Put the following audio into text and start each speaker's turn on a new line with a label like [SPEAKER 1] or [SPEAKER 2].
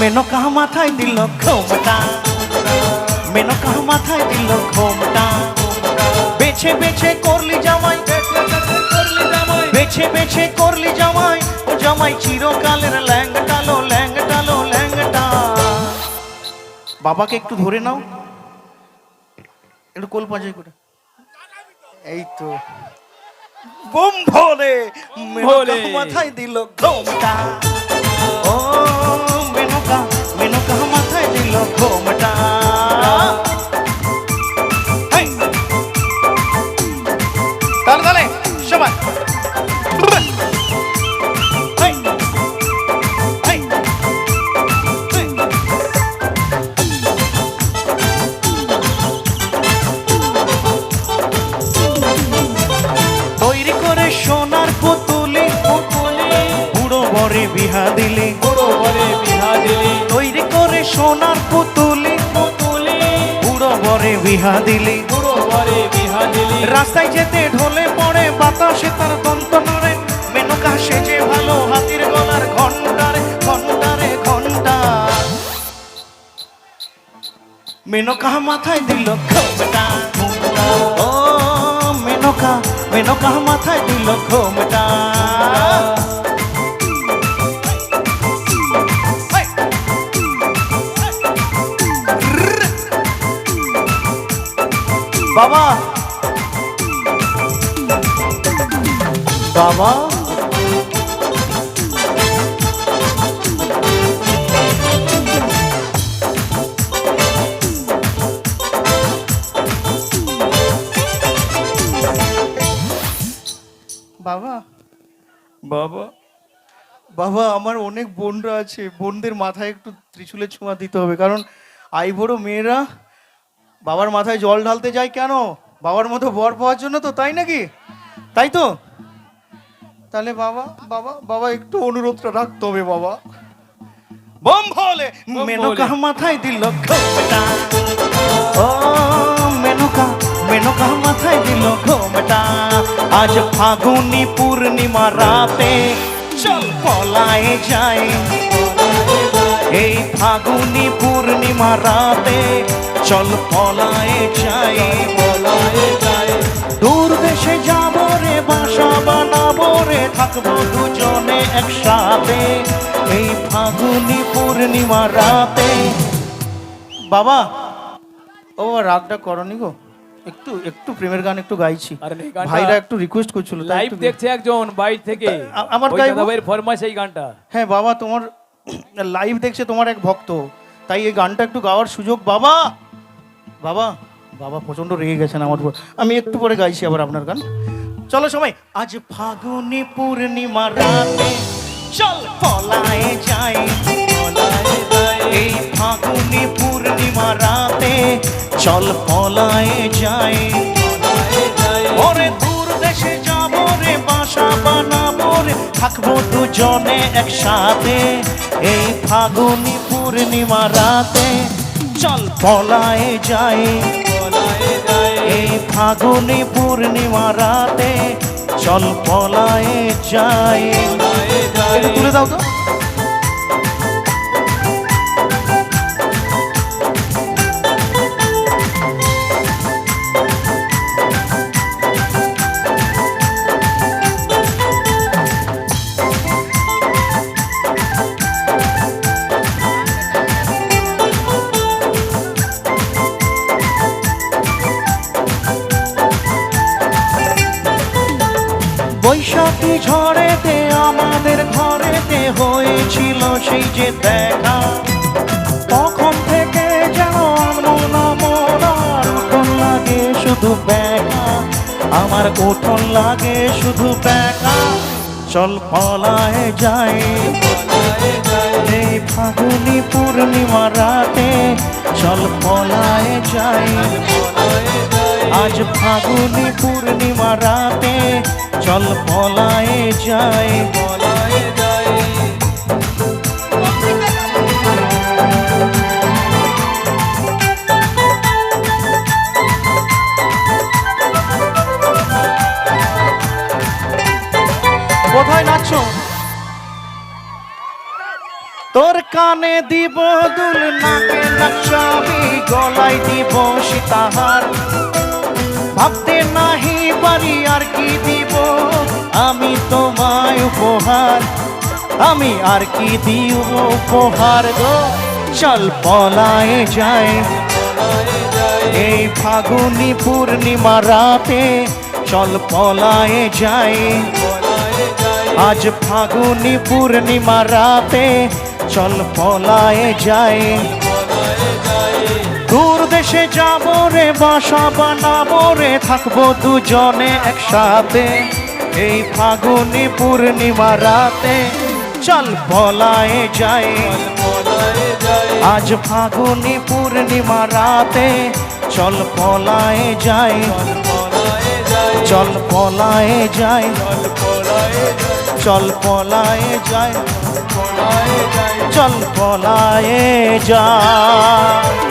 [SPEAKER 1] মেনকা মাথায় দিল ঘোমটা। মেনকা মাথায় দিল ঘোমটা। বেছে বেছে করলি জামাই। বেছে বেছে করলি জামাই। ও জামাই চিরকালের ল্যাংটালো ল্যাংটালো ল্যাংটা বাবাকে একটু ধরে নাও। একটু কোল পাঁচাই করে। এই তো। বোম ভোলে। মাথায় দিল ঘোমটা। দিলে বড় বরে বিহা দিলি তৈরি করে সোনার পুতুলি।
[SPEAKER 2] তুলি
[SPEAKER 1] বুড়ো বরে বিহা দিলে
[SPEAKER 2] বড় বরে বিহা দিলি
[SPEAKER 1] রাস্তায় যেতে ঢলে পড়ে বাতাসে তার দন্ত নড়ে। মেনকা সেজে ভালো হাতির গলার ঘন্টারে ঘন্টারে ঘণ্টা মেনকা মাথায় দিল ঘোমটা। ও মেনকা মেনকা মাথায় দিল ঘোমটা। বাবা। বাবা। বাবা।
[SPEAKER 2] বাবা।
[SPEAKER 1] বাবা আমার অনেক বোনরা আছে। বোনদের মাথায় একটু ত্রিশূলের ছোঁয়া দিতে হবে। কারণ আই বড় মেয়েরা বাবার মাথায় জল ঢালতে যায় কেন? বাবার মতো বর পাওয়ার জন্য তো তাই নাকি? তাই তো? তাহলে বাবা বাবা বাবা একটু অনুরোধটা রাখতে হবে বাবা। বম ভোলে মেনকা মাথায় দিল ঘোমটা। ও মেনকা মেনকা মাথায় দিল ঘোমটা। আজ ফাগুনি পূর্ণিমা রাতে চল পলায় যায়। এই ফাগুনি পূর্ণিমা রাতে চল পলায় যাই
[SPEAKER 2] বলায় যায়
[SPEAKER 1] দূর দেশে যাব রে বাসা বানাবো রে থাকব দুজনে একসাথে। এই ফাগুনি পূর্ণিমা রাতে। বাবা ও রাগটা করনি গো। একটু একটু প্রেমের গান একটু গাইছি। ভাইরা একটু রিকোয়েস্ট করছিল তাই
[SPEAKER 2] লাইভ দেখছে একজন বাইর থেকে।
[SPEAKER 1] আমার গাইবো?
[SPEAKER 2] দাদাভাইয়ের ফরমাইশ এই গানটা।
[SPEAKER 1] হ্যাঁ বাবা তোমার লাইভ দেখছে তোমার এক ভক্ত। তাই এই গানটা একটু গাওয়ার সুযোগ, বাবা! বাবা বাবা প্রচণ্ড রেগে গেছেন আমার উপর। আমি একটু পরে গাইছি আবার আপনার গান। চলো সবাই, আজ ফাগুনি পূর্ণিমা রাতে চল পলায় যাই এই ফাগুনি পূর্ণিমা রাতে চল পলায় যাই। থাকব দুজনে একসাথে। এই ফাগুনি পূর্ণিমা রাতে চল পলায় যাই। এই ফাগুনি পূর্ণিমা রাতে চল পলায় যাই। তুলে দাও তো। বৈশাখী ঝড়েতে, আমাদের ঘরেতে হয়েছিল সেই যে দেখা। তখন থেকে যেন মনা উঠন লাগে শুধু ব্যাকা আমার উঠন লাগে শুধু ব্যাকা চল পলায়
[SPEAKER 2] যায়
[SPEAKER 1] এই ফাগুনি পূর্ণিমা রাতে চল পলায়
[SPEAKER 2] যায়
[SPEAKER 1] আজ ফাগুনি পূর্ণিমা রাতে চল পলায়
[SPEAKER 2] যায়।
[SPEAKER 1] কোথায় নাচছো? তোর কানে দিব দুল নাকে নাকশাবি গলায় দিব সীতাহার। ভাবতে নাহি পারি আর কি দিব? আমি তোমায় উপহার, আমি আর কি দিব উপহার গো? চল পলায় যায় এই ফাগুনি পূর্ণিমা রাতে চল পলায় যায় আজ ফাগুনি পূর্ণিমা রাতে চল পলায় যায় দূর দেশে যাব রে, বাসা বানাবো রে, থাকব দুজনে একসাথে। এই ফাগুনি, পূর্ণিমা রাতে চল পলায়
[SPEAKER 2] যাই।
[SPEAKER 1] আজ ফাগুনি, পূর্ণিমা রাতে চল পলায়
[SPEAKER 2] যাই।
[SPEAKER 1] চল পলায়
[SPEAKER 2] যাই।
[SPEAKER 1] চল
[SPEAKER 2] পলায় যাই।
[SPEAKER 1] চল পলায় যায়